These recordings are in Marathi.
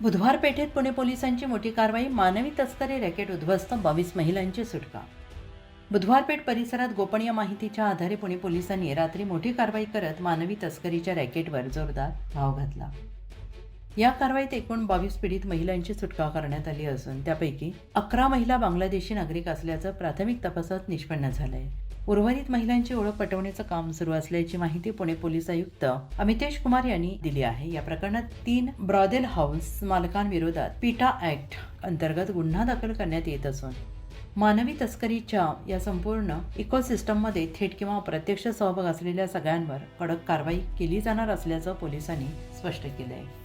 बुधवार पेठेत पुणे पोलिसांची मोठी कारवाई मानवी तस्करी रॅकेट उद्ध्वस्त बावीस महिलांची सुटका. बुधवार पेठ परिसरात गोपनीय माहितीच्या आधारे पुणे पोलिसांनी रात्री मोठी कारवाई करत मानवी तस्करीच्या रॅकेटवर जोरदार धाव घातला. या कारवाईत एकूण बावीस पीडित महिलांची सुटका करण्यात आली असून त्यापैकी अकरा महिला बांगलादेशी नागरिक असल्याचं प्राथमिक तपासात निष्पन्न झालंय. उर्वरित महिलांची ओळख पटवण्याचं काम सुरू असल्याची माहिती पुणे पोलीस आयुक्त अमितेश कुमार यांनी दिली आहे. या प्रकरणात तीन ब्रॉदेल हाऊस मालकांविरोधात पिटा ऍक्ट अंतर्गत गुन्हा दाखल करण्यात येत असून मानवी तस्करीच्या या संपूर्ण इकोसिस्टममध्ये थेट किंवा अप्रत्यक्ष सहभाग असलेल्या सगळ्यांवर कडक कारवाई केली जाणार असल्याचं पोलिसांनी स्पष्ट केलं आहे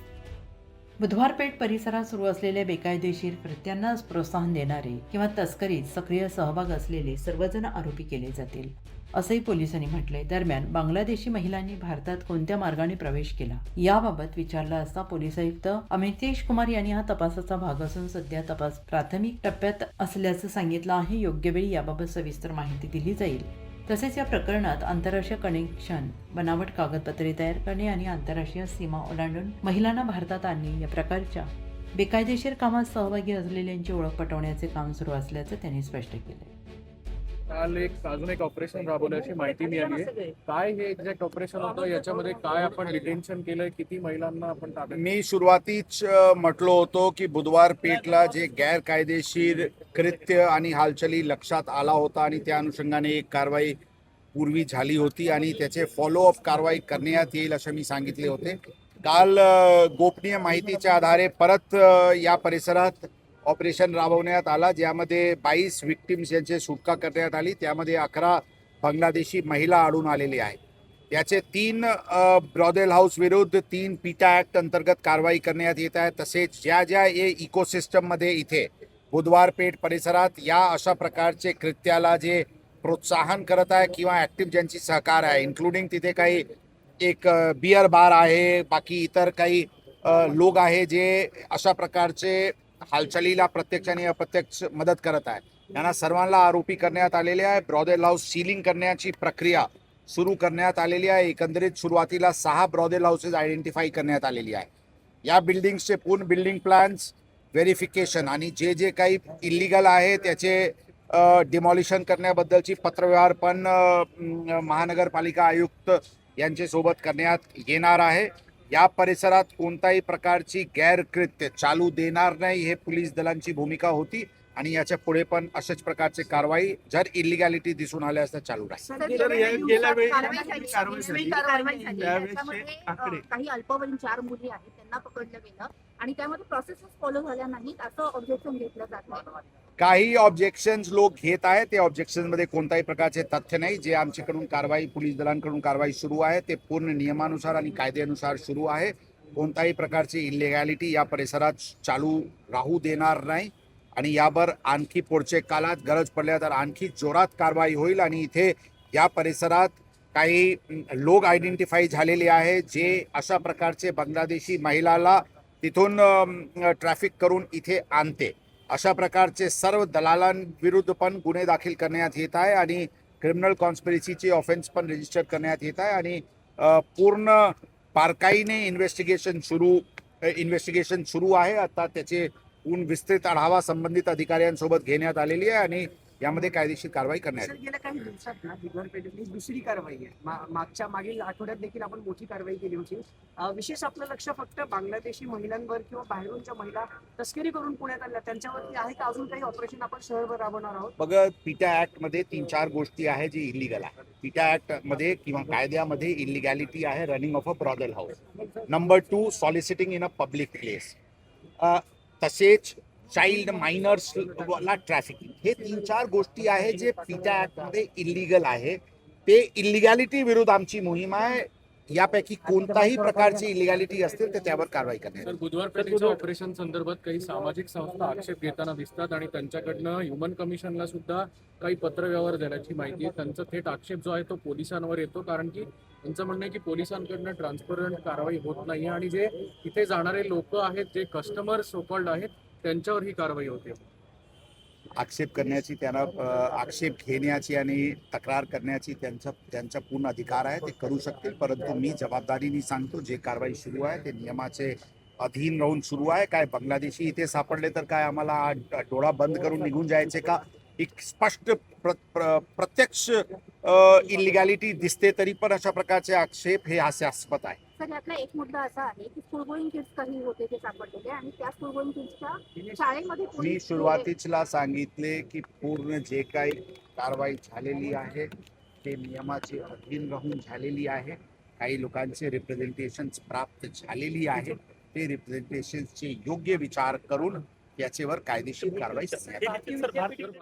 बुधवार पेठ परिसरात सुरू असलेल्या बेकायदेशीर कृत्यांना प्रोत्साहन देणारे किंवा तस्करीत सक्रिय सहभाग असलेले सर्वजण आरोपी केले जातील. असंही पोलिसांनी म्हटलंय. दरम्यान बांगलादेशी महिलांनी भारतात कोणत्या मार्गाने प्रवेश केला याबाबत विचारला असता पोलीस आयुक्त अमितेश कुमार यांनी हा तपासाचा भाग असून सध्या तपास प्राथमिक टप्प्यात असल्याचं सांगितलं आहे. योग्य वेळी याबाबत सविस्तर माहिती दिली जाईल. तसेच या प्रकरणात आंतरराष्ट्रीय कनेक्शन बनावट कागदपत्रे तयार करणे आणि आंतरराष्ट्रीय सीमा ओलांडून महिलांना भारतात आणणे या प्रकारच्या बेकायदेशीर कामात सहभागी असलेल्यांची ओळख पटवण्याचे काम सुरू असल्याचं त्यांनी स्पष्ट केलं काल एक अजून एक ऑपरेशन राबवल्याची माहिती मिळाली आहे. काय हे एक्झॅक्ट ऑपरेशन होतं? याच्यामध्ये काय आपण डिटेन्शन केलंय? किती महिलांना आपण मी सुरुवातीच म्हटलो होतो की बुधवार पेठला जे गैरकायदेशीर कृत्य आणि हालचाली लक्षात आला होता आणि त्या अनुषंगाने एक कारवाई पूर्वी झाली होती आणि त्याचे फॉलोअप कारवाई करण्यात येईल असं मी सांगितले होते. काल गोपनीय माहितीच्या आधारे परत या परिसरात ऑपरेशन राबवण्यात आला ज्यामध्ये बावीस विक्टिम्स यांची सुटका करण्यात आली. त्यामध्ये अकरा बांगलादेशी महिला आढळून आलेली आहे याचे तीन ब्रॉदेल हाऊस विरुद्ध तीन पिटा ऍक्ट अंतर्गत कारवाई करण्यात येत आहे. तसेच ज्या ज्या हे इकोसिस्टममध्ये इथे बुधवार पेठ परिसरात या अशा प्रकारचे कृत्याला जे प्रोत्साहन करत आहे किंवा ॲक्टिव्ह ज्यांची सहकार आहे इन्क्लुडिंग तिथे काही एक बियर बार आहे बाकी इतर काही लोक आहे जे अशा प्रकारचे हालचालीला प्रत्यक्ष आणि अप्रत्यक्ष मदत करत आहे यांना सर्वांना आरोपी करण्यात आलेले आहे. ब्रॉदेल हाऊस सीलिंग करण्याची प्रक्रिया सुरू करण्यात आलेली आहे. एकंदरीत सुरुवातीला सहा ब्रॉदेल हाऊसेस आयडेंटिफाय करण्यात आलेली आहे. या बिल्डिंग्सचे पूर्ण बिल्डिंग प्लॅन्स व्हेरिफिकेशन आणि जे जे काही इलिगल आहे त्याचे डिमॉलिशन करण्याबद्दलची पत्रव्यवहार पण महानगरपालिका आयुक्त यांच्यासोबत करण्यात येणार आहे. या परिसरात कोणत्याही प्रकारची गैरकृत्य चालू देणार नाही हे पोलीस दलांची भूमिका होती आणि याच्यापुढे पण अशाच प्रकारचे कारवाई जर इलिगॅलिटी दिसून आल्यास तर चालू काही अल्पवयीन चार मुली आहेत त्यांना पकडलं गेलं आणि त्यामध्ये प्रोसेसच फॉलो झाल्या नाहीत असं ऑब्जेक्शन घेतलं जात काही ऑब्जेक्शन्स लोक घेत आहेत. ते ऑब्जेक्शनमध्ये कोणताही कोणत्याही प्रकारचे तथ्य नाही. जे आमच्याकडून कारवाई पोलीस दलांकडून कारवाई सुरू आहे ते पूर्ण नियमानुसार आणि कायद्यानुसार सुरू आहे. कोणत्याही प्रकारची इलिगॅलिटी या परिसरात चालू राहू देणार नाही. आणि यावर आणखी पुढचे काळात गरज पडल्या तर आणखी जोरात कारवाई होईल. आणि इथे या परिसरात काही लोक आयडेंटिफाय झालेले आहे. जे अशा प्रकारचे बांगलादेशी महिलाला तिथून ट्रॅफिक करून इथे आणते. अशा प्रकारचे सर्व दलालांविरुद्ध पण गुन्हे दाखल करण्यात येत आहे आणि क्रिमिनल कॉन्स्पिरसीची ऑफेन्स पण रजिस्टर करण्यात येत आहे आणि पूर्ण बारकाईने इन्व्हेस्टिगेशन सुरू इन्व्हेस्टिगेशन सुरू आहे. आता त्याचे ऊन विस्तृत आढावा संबंधित अधिकाऱ्यांसोबत घेण्यात आलेली आहे आणि यामध्ये कायदेशीर कारवाई करण्यात सर गेल्या काही दिवसात ना दुसरी कारवाई आहे. मा- मागच्या मागील आठवड्यात देखील आपण मोठी कारवाई केली होती. अं, विशेष आपलं लक्ष फक्त बांगलादेशी महिलांवर किंवा बाहेरूनच्या महिला तस्करी करून पुण्यात आणल्या. त्यांच्यावरती आहे का अजून काही ऑपरेशन आपण शहरभर राबवणार आहोत? बघ पिटा ऍक्टमध्ये तीन चार गोष्टी आहे जी इलिगल आहे. पिटा ऍक्टमध्ये किंवा कायद्यामध्ये इलिगॅलिटी आहे running of a brothel house number two soliciting in a public place तसेच चाइल्ड मायनर्स ला ट्रॅफिकिंग हे तीन चार गोष्टी आहे जे पिटा ऍक्टमध्ये इलिगल आहे. ते इलिगॅलिटी विरुद्ध आमची मोहीम आहे. यापैकी कोणताही प्रकारची इलिगॅलिटी असतील तर त्यावर कारवाई करण्यात सर येईल. बुधवार पेठेच्या ऑपरेशन संदर्भात काही सामाजिक संस्था आक्षेप घेताना दिसतात आणि त्यांच्याकडनं ह्युमन कमिशनला सुद्धा काही पत्रव्यवहार देण्याची माहिती आहे. त्यांचा थेट आक्षेप जो आहे तो पोलिसांवर येतो कारण की त्यांचं म्हणणं आहे की पोलिसांकडनं ट्रान्सपरंट कारवाई होत नाही आणि जे इथे जाणारे लोक आहेत जे कस्टमर सोकॉल्ड आहेत त्यांच्यावर ही कारवाई होते. आक्षेप करण्याची त्यांना आक्षेप घेण्याची आणि तक्रार करण्याची त्यांचा त्यांचा पूर्ण अधिकार आहे ते करू शकतील. परंतु मी जबाबदारीने सांगतो जे कारवाई सुरू आहे ते नियमाचे अधीन राहून सुरू आहे. काय बांगलादेशी इथे सापडले तर काय आम्हाला डोळा बंद करून निघून जायचे का? एक स्पष्ट प्र, प्र, प्रत्यक्ष इलिगॅलिटी दिसते तरी पण अशा प्रकारचे आक्षेप हे हास्यास्पद आहे. सर यातला एक मुद्दा असा आहे की स्कूल गोईंग किड्स काही होते ते सापडलेले आणि त्या स्कूल गोईंग किड्सच्या शाळेमध्ये मी पोलीस सुरुवातीला सांगितले की पूर्ण जे काही कारवाई झालेली आहे ते नियमाचे अधीन राहून झालेली आहे. काही लोकांचे रिप्रेझेंटेशन प्राप्त झालेली आहे. ते रिप्रेझेंटेशनचे योग्य विचार करून याच्यावर कायदेशीर कारवाई विद्यापीठ